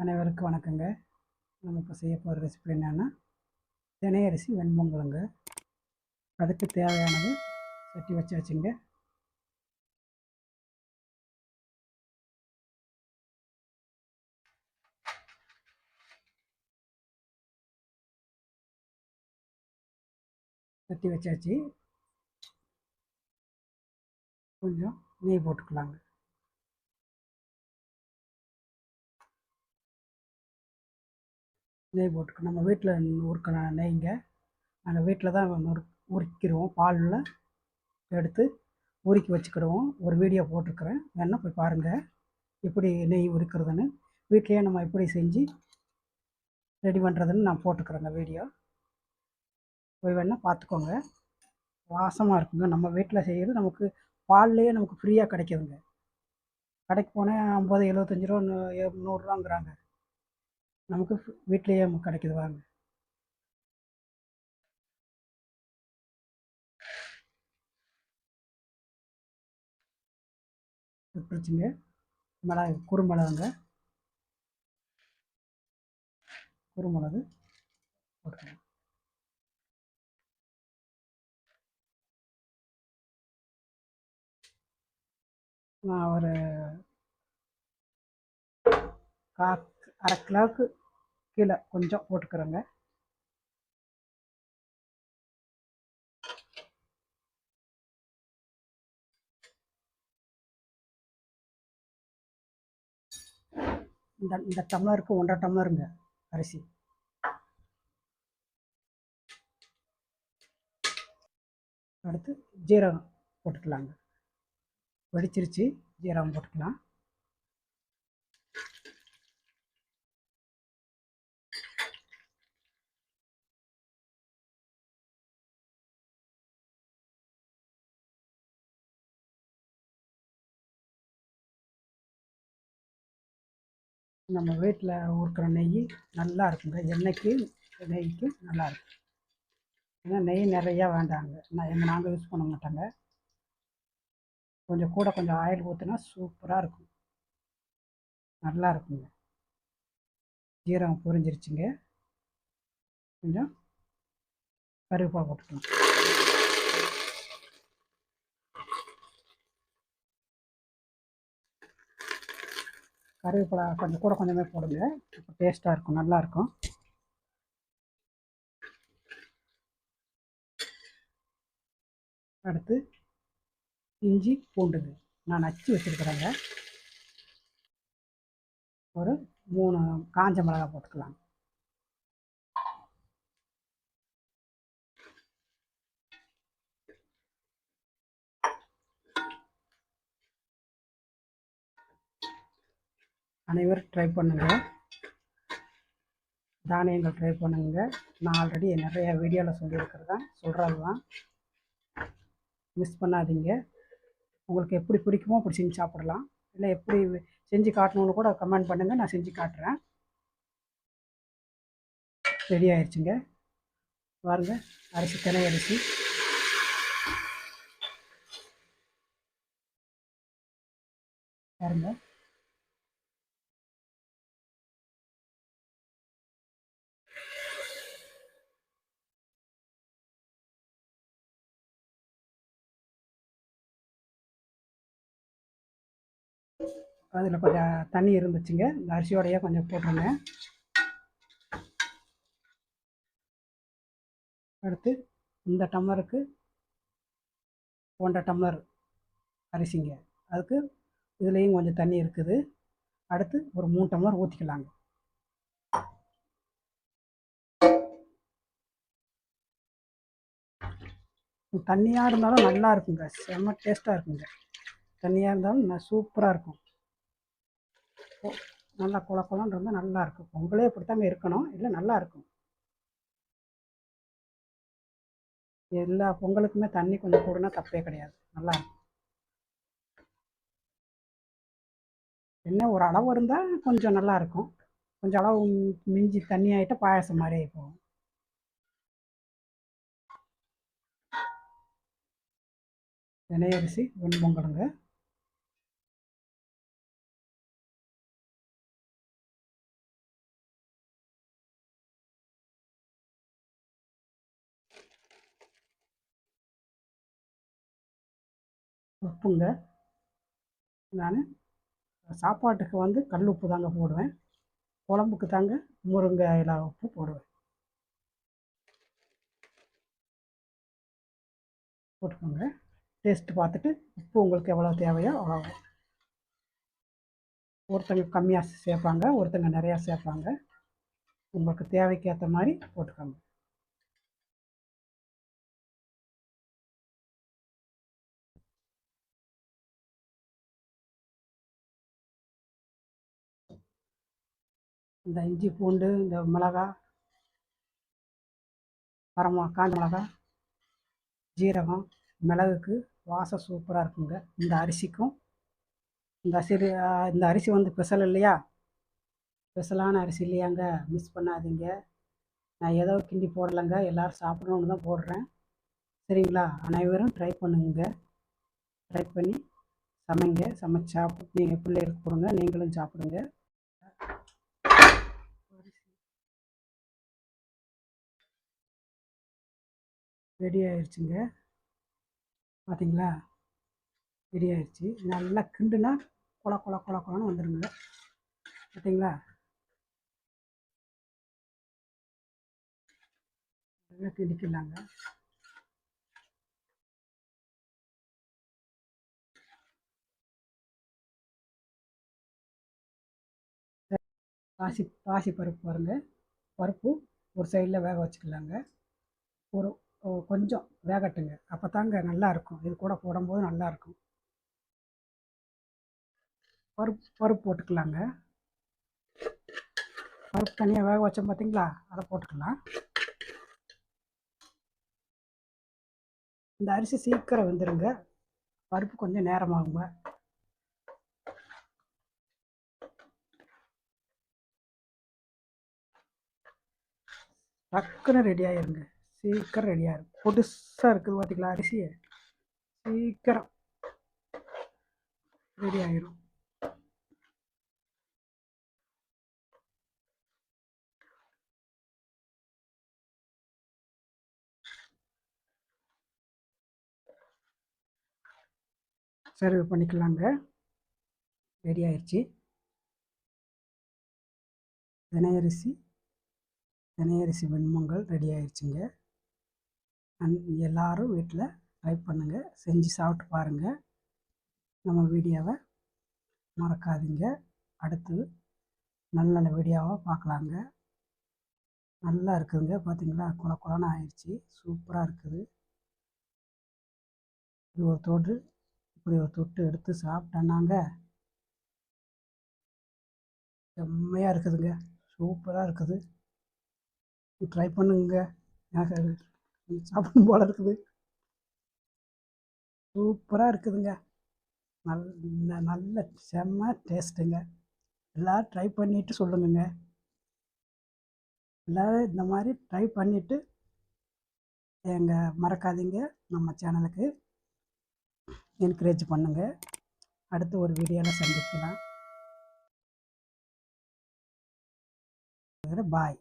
அனைவருக்கும் வணக்கங்க. நம்ம இப்போ செய்ய போகிற ரெசிபி என்னென்னா தினை அரிசி வெண்பொங்கலுங்க. அதுக்கு தேவையானது சட்டி வச்சாச்சுங்க சட்டி வச்சாச்சு கொஞ்சம் நெய் போட்டுக்கலாங்க. நெய் போட்டுக்க நம்ம வீட்டில் உருக்கின நெய்ங்க. நாங்கள் வீட்டில் தான் நுறு உரிக்கிடுவோம் பாலில் எடுத்து உருக்கி வச்சுக்கிடுவோம். ஒரு வீடியோ போட்டிருக்கிறேன். வேணால் போய் பாருங்கள் எப்படி நெய் உரிக்கிறதுன்னு. வீட்லேயே நம்ம எப்படி செஞ்சு ரெடி பண்ணுறதுன்னு நான் போட்டுக்கிறேங்க வீடியோ போய் வேணால் பார்த்துக்கோங்க. வாசமாக இருக்குங்க. நம்ம வீட்டில் செய்கிறது நமக்கு பால்லேயே நமக்கு ஃப்ரீயாக கிடைக்குதுங்க. கடைக்கு போனால் ஐம்பது எழுபத்தஞ்சி ரூபா நூ- நூறுரூவாங்கிறாங்க நமக்கு வீட்லேயே கிடைக்குது வாங்க பிடிச்சிங்க மிளகு குறுமிளகுங்க. குறுமிளகு. போட்டுக்கலாம் நான் ஒரு கா அரை கிலோவுக்கு கீழே கொஞ்சம் போட்டுக்கிறோங்க. இந்த இந்த டம்ளருக்கு ஒன்றரை டம்ளருங்க அரிசி. அடுத்து ஜீரகம் போட்டுக்கலாங்க. வெடிச்சிருச்சு ஜீரகம் போட்டுக்கலாம். நம்ம வீட்டில் ஊறுக்கிற நெய் நல்லா இருக்குங்க. எண்ணெய்க்கு நெய்க்கு நல்லா இருக்கும் ஏன்னா நெய் நிறையா வேண்டாங்க. நான் எங்கள் நாங்கள் யூஸ் பண்ண மாட்டாங்க. கொஞ்சம் கூட கொஞ்சம் ஆயில் ஊற்றினா சூப்பராக இருக்கும். நல்லா இருக்குங்க. ஜீரகம் புரிஞ்சிருச்சுங்க. கொஞ்சம் கருவேப்பாக போட்டுக்கலாம். கருவேப்பிலை கொஞ்சம் கூட கொஞ்சமே போடுங்க. டேஸ்ட்டாக இருக்கும் நல்லாயிருக்கும் அடுத்து இஞ்சி பூண்டுங்க. நான் நச்சு வச்சுருக்கிறேங்க. ஒரு மூணு காஞ்ச மிளகா போட்டுக்கலாம். அனைவரும் ட்ரை பண்ணுங்கள் தானியங்கள் ட்ரை பண்ணுங்க. நான் ஆல்ரெடி நிறைய வீடியோவில் சொல்லியிருக்கிறது தான் சொல்கிறது தான் மிஸ் பண்ணாதீங்க. உங்களுக்கு எப்படி பிடிக்குமோ அப்படி செஞ்சு சாப்பிடலாம். இல்லை எப்படி செஞ்சு காட்டணும்னு கூட கமெண்ட் பண்ணுங்கள் நான் செஞ்சு காட்டுறேன். ரெடி ஆயிடுச்சுங்க பாருங்க அரிசி தினை அரிசி. பாருங்கள் அதில் கொஞ்சம் தண்ணி இருந்துச்சுங்க. இந்த அரிசியோடையே கொஞ்சம் போட்டுருங்க. அடுத்து இந்த டம்ளருக்கு ஒன்றரை டம்ளர் அரிசிங்க. அதுக்கு இதுலேயும் கொஞ்சம் தண்ணி இருக்குது. அடுத்து ஒரு மூணு டம்ளர் ஊற்றிக்கலாங்க தண்ணியாக இருந்தாலும் நல்லா இருக்குங்க. செம்ம டேஸ்ட்டாக இருக்குங்க. தண்ணியாக இருந்தாலும் நான் சூப்பராக இருக்கும். நல்லா குள குளம்னு இருந்தால் நல்லா இருக்கும். பொங்கலே இப்படித்தாங்க இருக்கணும். இல்லை நல்லா இருக்கும். எல்லா பொங்கலுக்குமே தண்ணி கொஞ்சம் கூடனா தப்பே கிடையாது. நல்லா இருக்கும். என்ன ஒரு அளவு இருந்தால் கொஞ்சம் நல்லா இருக்கும். கொஞ்சம் அளவு மிஞ்சி தண்ணி ஆகிட்டு பாயாசம் மாதிரி போகும். தினை அரிசி வெண்பொங்கலுங்க உப்புங்க. நான் சாப்பாட்டுக்கு வந்து கல் உப்பு தாங்க போடுவேன். குழம்புக்கு தாங்க முருங்கை இலா உப்பு போடுவேன். போட்டுக்கோங்க. டேஸ்ட்டு பார்த்துட்டு உப்பு உங்களுக்கு எவ்வளோ தேவையோ அவ்வளோ ஒருத்தங்க கம்மியாக சேர்ப்பாங்க ஒருத்தங்க நிறையா சேர்ப்பாங்க. உங்களுக்கு தேவைக்கேற்ற மாதிரி போட்டுக்கோங்க. இந்த இஞ்சி பூண்டு இந்த மிளகா வரமா காஞ்ச மிளகா ஜீரகம் மிளகுக்கு வாசம் சூப்பராக இருக்குங்க. இந்த அரிசிக்கும் இந்த அரிசி இந்த அரிசி வந்து ஸ்பெஷல் இல்லையா? ஸ்பெஷலான அரிசி இல்லையாங்க. மிஸ் பண்ணாதீங்க. நான் ஏதோ கிண்டி போடலைங்க. எல்லோரும் சாப்பிடணுன்னு தான் போடுறேன். சரிங்களா? அனைவரும் ட்ரை பண்ணுங்க. ட்ரை பண்ணி சமைங்க. சமைச்சு சாப்பிட்டு நீங்கள் பிள்ளைகளுக்கு கொடுங்க. நீங்களும் சாப்பிடுங்க. ரெடி ஆயிடுச்சுங்க பார்த்தீங்களா ரெடி ஆயிடுச்சு நல்லா கிண்டுனா கொல கொல கொல கொலன்னு வந்துடுங்க பார்த்தீங்களா நல்லா கிண்டிக்கலாங்க. பாசி பாசி பருப்பு பாருங்கள் பருப்பு ஒரு சைடில் வேக வச்சுக்கலாங்க. ஒரு கொஞ்சம் வேகட்டுங்க. அப்போ தாங்க நல்லாயிருக்கும் இது கூட போடும்போது நல்லாயிருக்கும் பருப்பு பருப்பு போட்டுக்கலாங்க. பருப்பு தனியாக வேக வச்சோம் பார்த்தீங்களா அதை போட்டுக்கலாம். இந்த அரிசி சீக்கிரம் வந்துடுங்க பருப்பு கொஞ்சம் நேரமாகுங்க. டக்குன்னு ரெடி ஆயிருங்க. சீக்கிரம் ரெடியாக இருக்கும் புதுசாக இருக்குது பார்த்திங்களா அரிசியை சீக்கிரம் ரெடி ஆயிரும். சர்வ் பண்ணிக்கலாங்க. ரெடி ஆயிடுச்சு தினையரிசி தினையரிசி வெண்மங்கள் ரெடி ஆயிடுச்சுங்க எல்லோரும் வீட்டில் ட்ரை பண்ணுங்கள் செஞ்சு சாப்பிட்டு பாருங்கள் நம்ம வீடியோவை மறக்காதீங்க. அடுத்து நல்ல நல்ல வீடியோவாக பார்க்கலாங்க நல்லா இருக்குதுங்க. பார்த்தீங்களா குள குலன்னு ஆயிடுச்சு சூப்பராக இருக்குது. இப்படி ஒரு தொட்டு இப்படி ஒரு தொட்டு எடுத்து சாப்பிட்டேன்னாங்க செம்மையாக இருக்குதுங்க. சூப்பராக இருக்குது. ட்ரை பண்ணுங்க. எனக்கு சாப்பிடும் போல் இருக்குது. சூப்பராக இருக்குதுங்க. நல்ல நல்ல செம்ம டேஸ்ட்டுங்க. எல்லோரும் ட்ரை பண்ணிவிட்டு சொல்லுங்கங்க. எல்லோரும் இந்த மாதிரி ட்ரை பண்ணிவிட்டு எங்கள் மறக்காதீங்க. நம்ம சேனலுக்கு என்கரேஜ் பண்ணுங்கள் அடுத்து ஒரு வீடியோவில் சந்திக்கலாம். பாய்.